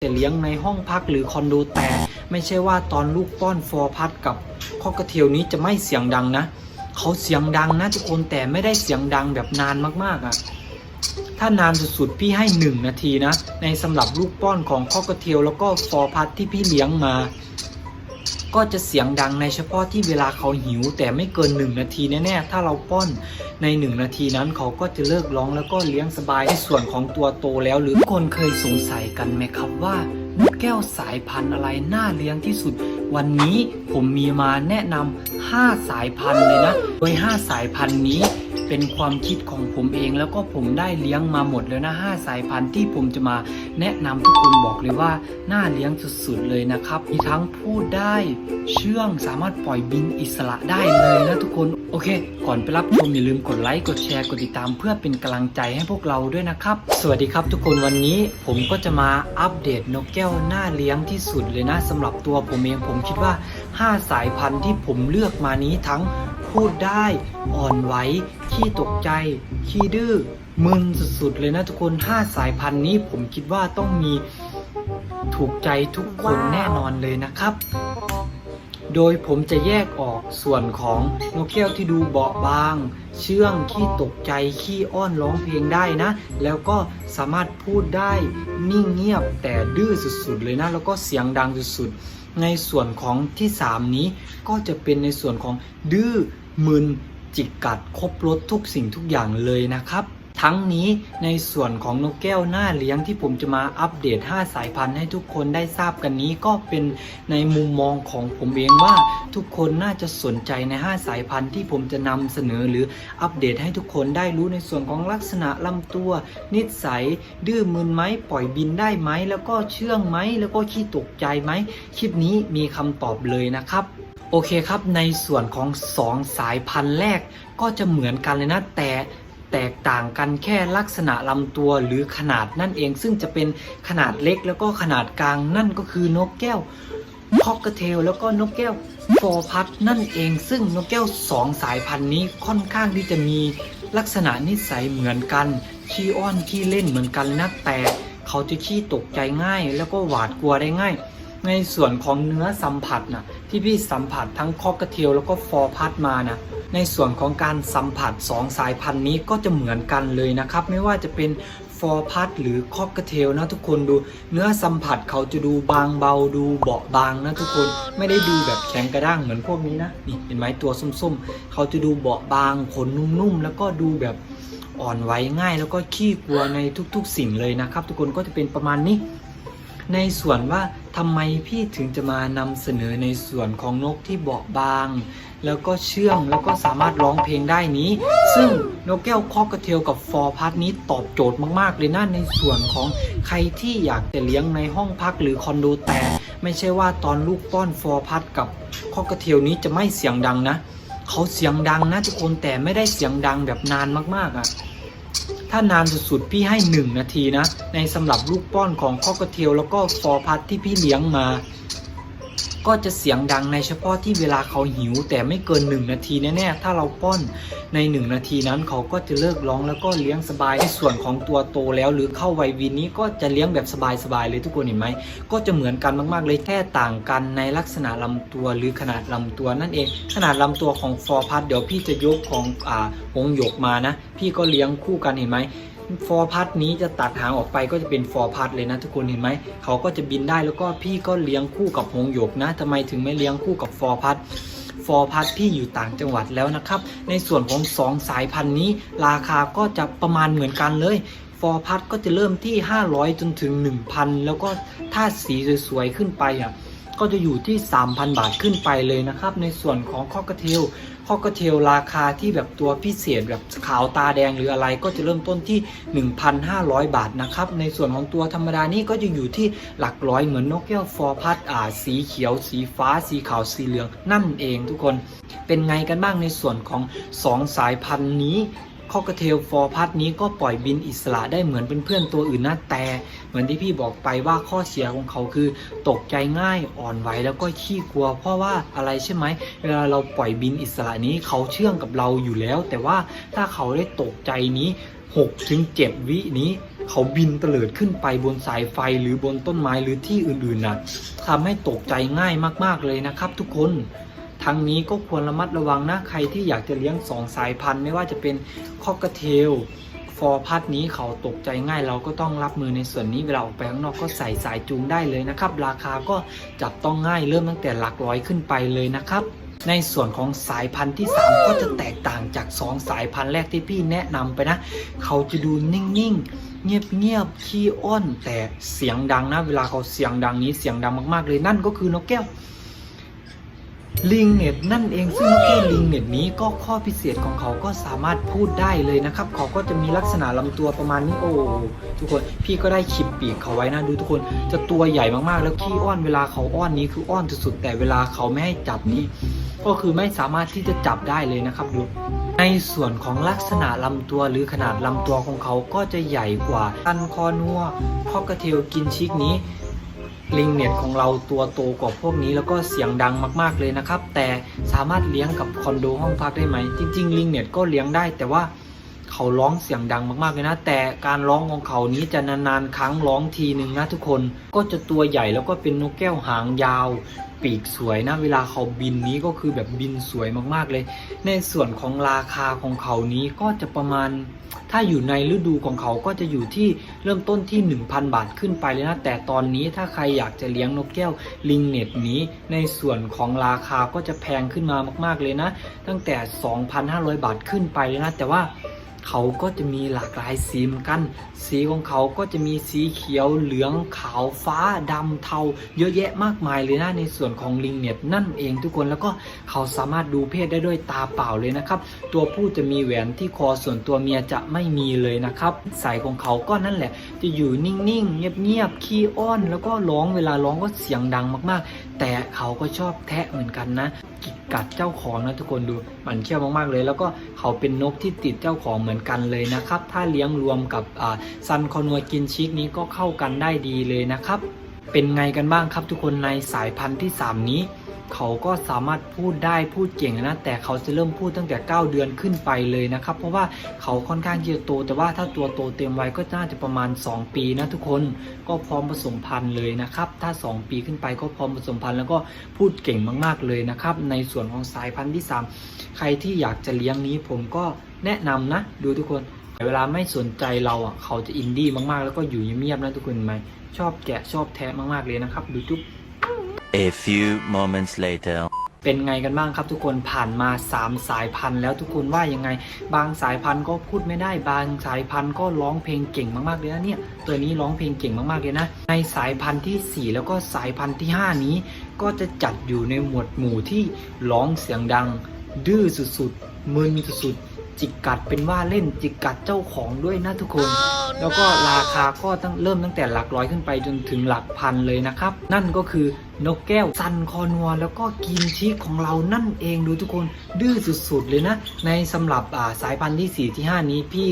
แต่เลี้ยงในห้องพักหรือคอนโดแต่ไม่ใช่ว่าตอนลูกป้อนฟอร์พัดกับข้อกระเทียวนี้จะไม่เสียงดังนะเขาเสียงดังนะทุกคนแต่ไม่ได้เสียงดังแบบนานมากๆอะ่ะถ้านานสุดๆพี่ให้หนึ่งนาทีนะ ในสำหรับลูกป้อนของข้อกระเทียวแล้วก็ฟอร์พัดที่พี่เลี้ยงมา ก็จะเสียงดังในเฉพาะที่เวลาเขาหิว แต่ไม่เกิน 1 นาทีแน่ๆ ถ้าเราป้อนใน 1 นาทีนั้นเขาก็จะเลิกร้องแล้วก็เลี้ยงสบายในส่วนของตัวโตแล้ว หรือคนเคยสงสัยกันไหมครับว่านกแก้วสายพันธุ์อะไรน่าเลี้ยงที่สุด วันนี้ผมมีมาแนะนำ5สายพันธุ์เลยนะ โดย 5 สายพันธุ์นี้ เป็นความคิดของผมเอง แล้วก็ผมได้เลี้ยงมาหมดแล้วนะ5สายพันธุ์ที่ผมจะมาแนะนำทุกคนบอกเลยว่าน่าเลี้ยงสุดๆเลยนะครับ มีทั้งพูดได้เชื่องสามารถปล่อยบินอิสระได้เลยนะทุกคนโอเค ก่อนไปรับชมอย่าลืมกดไลค์กดแชร์กดติดตาม เพื่อเป็นกำลังใจให้พวกเราด้วยนะครับ สวัสดีครับทุกคนวันนี้ผมก็จะมาอัปเดตนกแก้วหน่าเลี้ยงที่สุดเลยนะสำหรับตัวผมเองผมคิดว่า 5 สายพันธุ์ที่ผมเลือกมานี้ทั้ง พูดได้ อ่อนไหว ขี้ตกใจ ขี้ดื้อ มึนสุดๆเลยนะทุกคน 5 สายพันธุ์นี้ผมคิดว่าต้องมีถูกใจทุกคนแน่นอนเลยนะครับ โดยผมจะแยกออกส่วนของนกแก้วที่ดูเบาบาง เชื่อง ขี้ตกใจ ขี้อ้อนร้องเพลงได้นะ แล้วก็สามารถพูดได้นิ่งเงียบแต่ดื้อสุดๆเลยนะ แล้วก็เสียงดังสุดๆในส่วนของที่ 3 นี้ก็จะเป็นในส่วนของดื้อ มึนจิกกัดครบรถทุกสิ่งทุกอย่างเลยนะครับ ทั้งนี้ในส่วนของนกแก้วหน้าเลี้ยงที่ผมจะมาอัปเดต 5 สายพันธุ์ให้ทุกคนได้ทราบกันนี้ก็เป็นในมุมมองของผมเองว่าทุกคนน่าจะสนใจใน 5 สายพันธุ์ที่ผมจะนำเสนอหรืออัปเดตให้ทุกคนได้รู้ในส่วนของลักษณะลำตัว นิสัย ดื้อมึนไหมปล่อยบินได้ไหมแล้วก็เชื่องไหมแล้วก็ขี้ตกใจไหมคลิปนี้มีคำตอบเลยนะครับ โอเคครับในส่วนของ 2 สายพันธุ์แรกก็จะเหมือนกันเลยนะแต่แตกต่างกันแค่ลักษณะลำตัวหรือขนาดนั่นเอง ซึ่งจะเป็นขนาดเล็กแล้วก็ขนาดกลางนั่นก็คือนกแก้วคอกกระเทลแล้วก็นกแก้วฟอร์พัดนั่นเอง ซึ่งนกแก้วสองสายพันธุ์นี้ค่อนข้างที่จะมีลักษณะนิสัยเหมือนกันขี้อ้อนขี้เล่นเหมือนกันนะแต่เขาจะขี้ตกใจง่าย แล้วก็หวาดกลัวได้ง่าย ในส่วนของเนื้อสัมผัสน่ะ ที่พี่สัมผัสทั้งคอกระเทียวแล้วก็ฟอร์พัดมานะในส่วนของการสัมผัส 2 สายพันธุ์นี้ก็จะเหมือนกันเลยนะครับ ไม่ว่าจะเป็นฟอร์พัดหรือคอกกระเทลนะทุกคนดู เนื้อสัมผัสเขาจะดูบางเบาดูเบาบางนะทุกคนไม่ได้ดูแบบแข็งกระด้างเหมือนพวกนี้นะนี่เห็นไหมตัวส้มๆ เขาจะดูเบาบางขนนุ่มๆ แล้วก็ดูแบบอ่อนไหวง่าย แล้วก็ขี้กลัวในทุกๆ สิ่งเลยนะครับ ทุกคนก็จะเป็นประมาณนี้ ในส่วนว่าทำไมพี่ถึงจะมานำเสนอในส่วนของนกที่เบาบาง แล้วก็เชื่องแล้วก็สามารถร้องเพลงได้นี้ ซึ่งนกแก้วคอกกระเทลกับฟอร์พัดนี้ตอบโจทย์มากๆเลยนะในส่วนของใครที่อยากจะเลี้ยงในห้องพักหรือคอนโดแต่ ไม่ใช่ว่าตอนลูกป้อนฟอร์พัดกับคอกกระเทลนี้จะไม่เสียงดังนะ เขาเสียงดังนะทุกคนแต่ไม่ได้เสียงดังแบบนานมากๆอะ ถ้านานสุดๆ พี่ให้ 1 นาทีนะ ในสำหรับลูกป้อนของข้อกระเทียวแล้วก็ฟอร์พัดที่พี่เลี้ยงมา ก็จะเสียงดังในเฉพาะที่เวลาเขาหิว แต่ไม่เกิน 1 นาทีแน่ๆถ้าเราป้อนใน 1 นาทีนั้นเขาก็จะเลิกร้องแล้วก็เลี้ยงสบายในส่วนของตัวโตแล้วหรือเข้าวัยวินนี้ก็จะเลี้ยงแบบสบายๆเลยทุกคนเห็นไหมก็จะเหมือนกันมากๆเลยแค่ต่างกันในลักษณะลำตัวหรือขนาดลำตัวนั่นเอง ขนาดลำตัวของฟอร์พัดเดี๋ยวพี่จะยกของอ่าหงหยกมานะ พี่ก็เลี้ยงคู่กันเห็นไหม ฟอร์พัดนี้จะตัดหางออกไปก็จะเป็นฟอร์พัดเลยนะทุกคนเห็นไหมเขาก็จะบินได้แล้วก็พี่ก็เลี้ยงคู่กับหงหยกนะทำไมถึงไม่เลี้ยงคู่กับฟอร์พัดฟอร์พัดพี่อยู่ต่างจังหวัดแล้วนะครับ ในส่วนของ 2 สายพันธุ์นี้ ราคาก็จะประมาณเหมือนกันเลยฟอร์พัดก็จะเริ่มที่ 500 จนถึง 1,000 แล้วก็ถ้าสีสวยๆขึ้นไปอะก็จะอยู่ที่ 3,000 บาทขึ้นไปเลยนะครับ ในส่วนของข้อกระเทล คอกระเทลราคาที่แบบตัวพิเศษแบบขาวตาแดงหรืออะไรก็จะเริ่มต้นที่ 1,500 บาทนะครับในส่วนของตัวธรรมดานี่ก็จะอยู่ที่หลักร้อยเหมือนนกแก้วฟอร์พัดอ่าสีเขียว สีฟ้า สีขาวสีเหลืองนั่นเองทุกคน เป็นไงกันบ้างในส่วนของ 2 สายพันธุ์นี้ ข้อกเทลฟอร์พัดนี้ก็ปล่อยบินอิสระได้เหมือนเป็นเพื่อนตัวอื่นนะแต่เหมือนที่พี่บอกไปว่าข้อเสียของเขาคือตกใจง่ายอ่อนไหวแล้วก็ขี้กลัว เพราะว่าอะไรใช่ไหมเวลาเราปล่อยบินอิสระนี้เขาเชื่องกับเราอยู่แล้ว แต่ว่าถ้าเขาได้ตกใจนี้6ถึง7วินี้เขาบินเตลิดขึ้นไปบนสายไฟหรือบนต้นไม้หรือที่อื่นๆนะทำให้ตกใจง่ายมากๆเลยนะครับทุกคน ทั้งนี้ก็ควรระมัดระวังนะใครที่อยากจะเลี้ยงสองสายพันธุ์ ไม่ว่าจะเป็นคอกเทลฟอร์พัดนี้เขาตกใจง่ายเราก็ต้องรับมือในส่วนนี้เวลาออกไปข้างนอกก็ใส่สายจูงได้เลยนะครับ ราคาก็จับต้องง่ายเริ่มตั้งแต่หลักร้อยขึ้นไปเลยนะครับ ในส่วนของสายพันธุ์ที่ 3 ก็จะแตกต่างจาก 2 สายพันธุ์แรกที่พี่แนะนำไปนะ เขาจะดูนิ่งๆ เงียบๆขี้อ้อนแต่เสียงดังนะ เวลาเขาเสียงดังนี้เสียงดังมากๆเลยนั่นก็คือนกแก้ว ลิงเน็ตนั่นเองซึ่งนกแก้วลิงเน็ตนี้ก็ข้อพิเศษของเขาก็สามารถพูดได้เลยนะครับ เขาก็จะมีลักษณะลำตัวประมาณนี้โอ้ทุกคนพี่ก็ได้ขีบปีกเขาไว้นะดูทุกคนจะตัวใหญ่มากๆ แล้วขี้อ้อนเวลาเขาอ้อนนี้คืออ้อนสุดๆแต่เวลาเขาไม่ให้จับนี้ ก็คือไม่สามารถที่จะจับได้เลยนะครับดูในส่วนของลักษณะลำตัวหรือขนาดลำตัวของเขาก็จะใหญ่กว่าตันคอนัวพอกระเทลกินชิกนี้ ลิงเน็ตของเราตัวโตกว่าพวกนี้แล้วก็เสียงดังมากๆเลยนะครับ แต่สามารถเลี้ยงกับคอนโดห้องพักได้ไหม จริง ๆ ลิงเน็ตก็เลี้ยงได้ แต่ว่าเขาร้องเสียงดังมากๆเลยนะ แต่การร้องของเขานี้จะนานๆครั้งร้องทีหนึ่งนะทุกคนก็จะตัวใหญ่แล้วก็เป็นนกแก้วหางยาว ปีกสวยนะ เวลาเขาบินนี้ก็คือแบบบินสวยมากๆเลย ในส่วนของราคาของเขานี้ก็จะประมาณ ถ้าอยู่ในฤดูของเขาก็จะอยู่ที่เริ่มต้นที่ 1,000 บาทขึ้นไปเลยนะ แต่ตอนนี้ถ้าใครอยากจะเลี้ยงนกแก้วลิงเน็ตนี้ ในส่วนของราคาก็จะแพงขึ้นมามาก ๆเลยนะ ตั้งแต่ 2,500 บาทขึ้นไปเลยนะ แต่ว่า เขาก็จะมีหลากหลายสีเหมือนกัน สีของเขาก็จะมีสีเขียวเหลืองขาวฟ้าดำเทา เยอะแยะมากมายเลยนะในส่วนของลิงเน็ตนั่นเองทุกคนแล้วก็เขาสามารถดูเพศได้ด้วยตาเปล่าเลยนะครับ ตัวผู้จะมีแหวนที่คอส่วนตัวเมียจะไม่มีเลยนะครับสายของเขาก็นั่นแหละ จะอยู่นิ่งๆ เงียบๆขี้อ้อน แล้วก็ร้องเวลาร้องก็เสียงดังมากๆ แต่เขาก็ชอบแทะเหมือนกันนะ กัดเจ้าของนะทุกคนดูมันเขี้ยวมากๆเลย แล้วก็เขาเป็นนกที่ติดเจ้าของเหมือนกันเลยนะครับ ถ้าเลี้ยงรวมกับซันคอนัวกินชิกนี้ก็เข้ากันได้ดีเลยนะครับ เป็นไงกันบ้างครับทุกคนในสายพันธุ์ที่ 3 นี้ เขาก็สามารถพูดได้พูดเก่งนะ แต่เขาจะเริ่มพูดตั้งแต่ 9 เดือนขึ้นไปเลยนะครับ เพราะว่าเขาค่อนข้างที่จะโต แต่ว่าถ้าตัวโตเต็มวัยก็น่าจะประมาณ 2 ปีนะทุกคนก็พร้อมผสมพันธุ์เลยนะครับ ถ้า 2 ปีขึ้นไปก็พร้อมผสมพันธุ์แล้วก็พูดเก่งมากๆเลยนะครับ ในส่วนของสายพันธุ์ที่ 3 ใครที่อยากจะเลี้ยงนี้ผมก็แนะนำนะ ดูทุกคนเวลาไม่สนใจเราอะเขาจะอินดี้มากๆ แล้วก็อยู่เงียบๆนะทุกคนเห็นไหมชอบแกะชอบแทะมากๆเลยนะครับดูจุ๊บ A few moments later. เป็นไงกันบ้างครับทุกคนผ่านมา 3 สายพันธุ์แล้วทุกคนว่ายังไง บางสายพันธุ์ก็พูดไม่ได้ บางสายพันธุ์ก็ร้องเพลงเก่งมากๆเลยนะเนี่ยตัวนี้ร้องเพลงเก่งมากๆเลยนะ ในสายพันธุ์ทีสี่4 แล้วก็สายพันธุ์ที่ 5 นี้ ก็จะจัดอยู่ในหมวดหมู่ที่ร้องเสียงดัง ดื้อสุดๆมึนสุดๆ จิกกัดเป็นว่าเล่นจิกกัดเจ้าของด้วยนะทุกคน แล้วก็ราคาก็ตั้งเริ่มตั้งแต่หลักร้อยขึ้นไปจนถึงหลักพันเลยนะครับ นั่นก็คือนกแก้วซันคอนัวแล้วก็กินชีกของเรานั่นเองดูทุกคนดื้อสุดๆเลยนะ ในสำหรับอ่าสายพันธุ์ที่ 4 ที่ 5 นี้พี่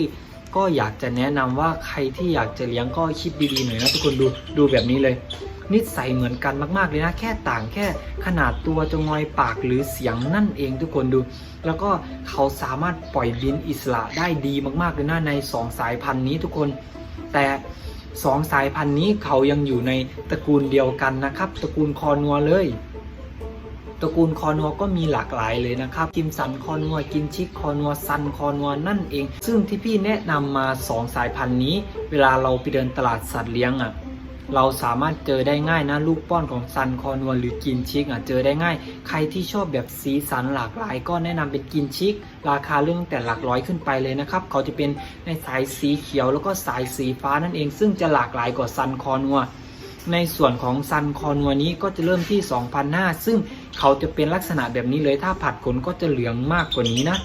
ก็อยากจะแนะนำว่าใครที่อยากจะเลี้ยงก็คิดดีๆหน่อยนะทุกคนดูดูแบบนี้เลย นิสัยเหมือนกันมาก ๆ เลยนะ แค่ต่างแค่ขนาดตัวจะงอยปากหรือเสียงนั่นเองทุกคนดู แล้วก็เขาสามารถปล่อยบินอิสระได้ดีมากๆเลยนะใน 2 สายพันธุ์นี้ทุกคน แต่สองสายพันธุ์นี้เขายังอยู่ในตระกูลเดียวกันนะครับ ตระกูลคอนัวเลยตระกูลคอนัวก็มีหลากหลายเลยนะครับ กิมสันคอนัว กินชิกคอนัว ซันคอนัวนั่นเอง ซึ่งที่พี่แนะนำมาสองสายพันธุ์นี้ เวลาเราไปเดินตลาดสัตว์เลี้ยงอะ เราสามารถเจอได้ง่ายนะลูกป้อนของซันคอนัวหรือกินชิกอะเจอได้ง่าย ใครที่ชอบแบบสีสันหลากหลาย ก็แนะนำเป็นกินชิก ราคาเรื่องตั้งแต่หลักร้อยขึ้นไปเลยนะครับ เขาจะเป็นในสายสีเขียวแล้วก็สายสีฟ้านั่นเอง ซึ่งจะหลากหลายกว่าซันคอนัวในส่วนของซันคอนัวนี้ก็จะเริ่มที่2,500 ซึ่งเขาจะเป็นลักษณะแบบนี้เลยถ้าผัดขนก็จะเหลืองมากกว่านี้นะ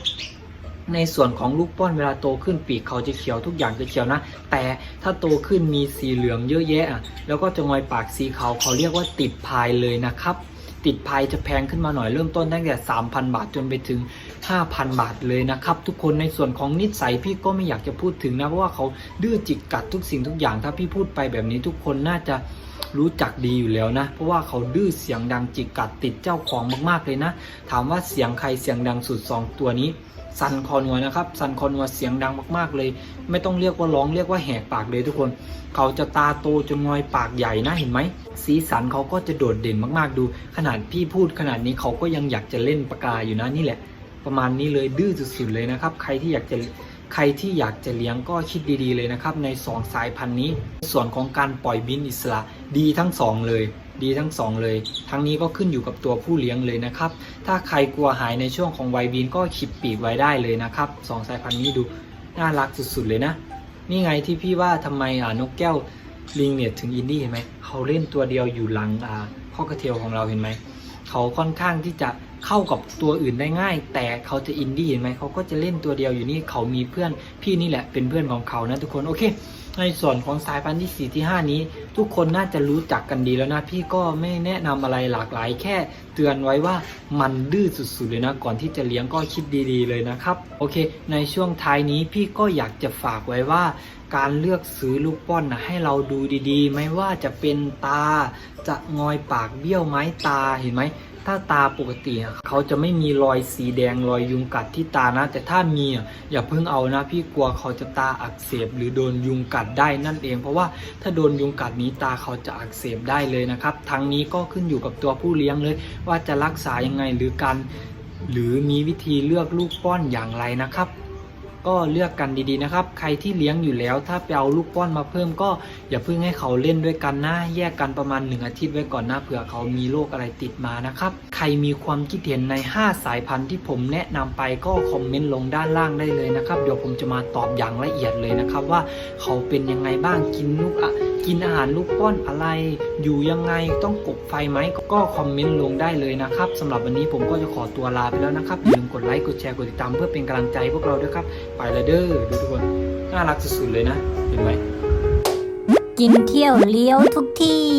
ในส่วนของลูกป้อนเวลาโตขึ้นปีกเขาจะเขียวทุกอย่างจะเขียวนะ แต่ถ้าโตขึ้นมีสีเหลืองเยอะแยะอะแล้วก็จะงอยปากสีขาวเขาเรียกว่าติดพายเลยนะครับ ติดพายจะแพงขึ้นมาหน่อยเริ่มต้นตั้งแต่ 3,000 บาทจนไปถึง 5,000 บาทเลยนะครับ ทุกคนในส่วนของนิสัยพี่ก็ไม่อยากจะพูดถึงนะเพราะว่าเขาดื้อจิกกัดทุกสิ่งทุกอย่างถ้าพี่พูดไปแบบนี้ทุกคนน่าจะรู้จักดีอยู่แล้วนะ เพราะว่าเขาดื้อเสียงดังจิกกัดติดเจ้าของมากๆเลยนะ ถามว่าเสียงใครเสียงดังสุด 2 ตัวนี้ สันคอนัวนะครับ สันคอนัวเสียงดังมากๆเลย ไม่ต้องเรียกว่าร้องเรียกว่าแหกปากเลยทุกคน เขาจะตาโตจนงอยปากใหญ่นะเห็นไหม สีสันเขาก็จะโดดเด่นมากๆดู ขนาดพี่พูดขนาดนี้เขาก็ยังอยากจะเล่นปากกาอยู่นะนี่แหละ ประมาณนี้เลยดื้อสุดๆเลยนะครับ ใครที่อยากจะใครที่อยากจะเลี้ยงก็คิดดีๆเลยนะครับในสองสายพันธุ์นี้ ส่วนของการปล่อยบินอิสระดีทั้งสองเลย ดีทั้งสองเลย ทั้งนี้ก็ขึ้นอยู่กับตัวผู้เลี้ยงเลยนะครับ ถ้าใครกลัวหายในช่วงของไวบินก็ขีดปีกไว้ได้เลยนะครับสองสายพันธุ์นี้ดูน่ารักสุดๆเลยนะ นี่ไงที่พี่ว่าทำไมอ่านกแก้วลิงเนี่ยถึงอินดี้เห็นไหมเขาเล่นตัวเดียวอยู่หลังอ่าพ่อกระเทียวของเราเห็นไหมเขาค่อนข้างที่จะเข้ากับตัวอื่นได้ง่าย แต่เขาจะอินดี้เห็นไหมเขาก็จะเล่นตัวเดียวอยู่นี่เขามีเพื่อนพี่นี่แหละเป็นเพื่อนของเขานะทุกคนโอเค ในส่วนของสายพันธุ์ที่ 4 ที่ 5 นี้ ทุกคนน่าจะรู้จักกันดีแล้วนะ พี่ก็ไม่แนะนำอะไรหลากหลาย แค่เตือนไว้ว่ามันดื้อสุดๆเลยนะ ก่อนที่จะเลี้ยงก็คิดดีๆเลยนะครับ โอเค ในช่วงท้ายนี้พี่ก็อยากจะฝากไว้ว่า การเลือกซื้อลูกป้อนนะให้เราดูดีๆ ไม่ว่าจะเป็นตา จะงอยปากเบี้ยวไม้ตาเห็นไหม ถ้าตาปกติเขาจะไม่มีรอยสีแดงรอยยุงกัดที่ตานะ แต่ถ้ามีอะอย่าเพิ่งเอานะ พี่กลัวเขาจะตาอักเสบ หรือโดนยุงกัดได้นั่นเอง เพราะว่าถ้าโดนยุงกัดนี้ตาเขาจะอักเสบได้เลยนะครับ ทั้งนี้ก็ขึ้นอยู่กับตัวผู้เลี้ยงเลย ว่าจะรักษายังไงหรือการหรือมีวิธีเลือกลูกป้อนอย่างไรนะครับ ก็เลือกกันดีๆนะครับ ใครที่เลี้ยงอยู่แล้ว ถ้าไปเอาลูกป้อนมาเพิ่มก็อย่าเพิ่งให้เขาเล่นด้วยกันนะ แยกกันประมาณหนึ่งอาทิตย์ไว้ก่อนนะเผื่อเขามีโรคอะไรติดมานะครับ ใครมีความคิดเห็นใน 5 สายพันธุ์ที่ผมแนะนำไปก็คอมเมนต์ลงด้านล่างได้เลยนะครับ เดี๋ยวผมจะมาตอบอย่างละเอียดเลยนะครับว่าเขาเป็นยังไงบ้างกินลูกอะกินอาหารลูกป้อนอะไร อยู่ยังไงต้องกบไฟไหมก็คอมเมนต์ลงได้เลยนะครับสำหรับวันนี้ผมก็จะขอตัวลาไปแล้วนะครับอย่าลืมกดไลค์กดแชร์กดติดตามเพื่อเป็นกำลังใจพวกเราด้วยครับ ไปเลยเด้อดูทุกคนน่ารักสุดๆเลยนะ เห็นไหม กินเที่ยวเลี้ยวทุกที่